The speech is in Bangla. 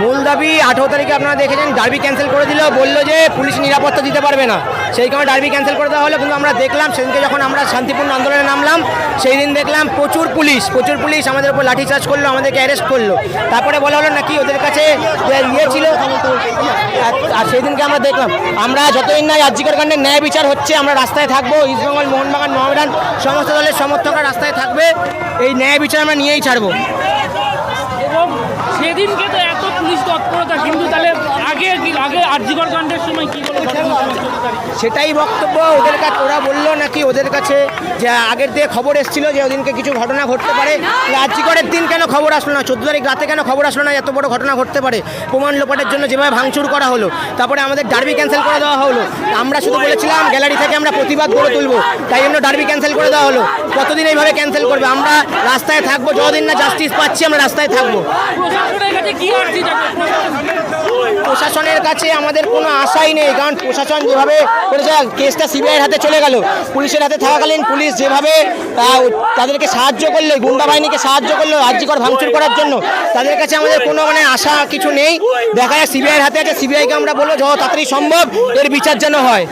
মূল দাবি আঠেরো তারিখে আপনারা দেখেছেন, ডার্বি ক্যান্সেল করে দিল, বলল যে পুলিশ নিরাপত্তা দিতে পারবে না। সেই কারণে ডার্বি ক্যান্সেল করে দেওয়া হলো, কিন্তু আমরা দেখলাম, সেদিনকে যখন আমরা শান্তিপূর্ণ আন্দোলনে নামলাম, সেই দিন দেখলাম প্রচুর পুলিশ প্রচুর পুলিশ আমাদের উপর লাঠিচার্জ করল, আমাদেরকে অ্যারেস্ট করল। তারপরে বলা হলো নাকি ওদের কাছে ইয়ে ছিল, আর- সেই দিনকে আমরা দেখলাম, আমরা যতদিন না রাজ্যিকর কাণ্ডের ন্যায় বিচার হচ্ছে, আমরা রাস্তায় থাকব ইস্টবেঙ্গল মোহনবাগান, মোহামেডান, সমস্ত দলের সমর্থকরা রাস্তায় থাকবে, এই ন্যায় বিচার আমরা নিয়েই ছাড়বো। সেদিনকে তো পুলিশ তৎপরতা কিন্তু তাহলে আগে আর্যিকর কাণ্ডের সময় কি করে? সেটাই বক্তব্য ওদের কাছে ওরা বলল নাকি ওদের কাছে যে আগের দিয়ে খবর এসেছিল যে ওদিনকে কিছু ঘটনা ঘটতে পারে। রাজ্যিকরের দিন কেন খবর আসলো না? চোদ্দ তারিখ রাতে কেন খবর আসলো না এত বড় ঘটনা ঘটতে পারে? প্রমাণ লোপাটের জন্য যেভাবে ভাঙচুর করা হলো তারপরে আমাদের ডার্বি ক্যান্সেল করে দেওয়া হলো। আমরা শুধু বলেছিলাম গ্যালারি থেকে আমরা প্রতিবাদ গড়ে তুলবো তাই জন্য ডার্বি ক্যান্সেল করে দেওয়া হলো। কতদিন এইভাবে ক্যান্সেল করবে? আমরা রাস্তায় থাকব যতদিন না জাস্টিস পাচ্ছি আমরা রাস্তায় থাকব। প্রশাসনের কাছে আমাদের কোনো আশাই নেই, কারণ প্রশাসন যেভাবে কেসটা সিবিআইয়ের হাতে চলে গেল। পুলিশের হাতে থাকাকালীন পুলিশ যেভাবে তাদেরকে সাহায্য করল গুন্ডা বাহিনীকে সাহায্য করল রাজ্যকর ভাঙচুর করার জন্য, তাদের কাছে আমাদের কোনো মানে আশা কিছু নেই। দেখা যায় সিবিআইয়ের হাতে আছে সিবিআইকে আমরা বলব যত তাড়াতাড়ি সম্ভব এর বিচার যেন হয়।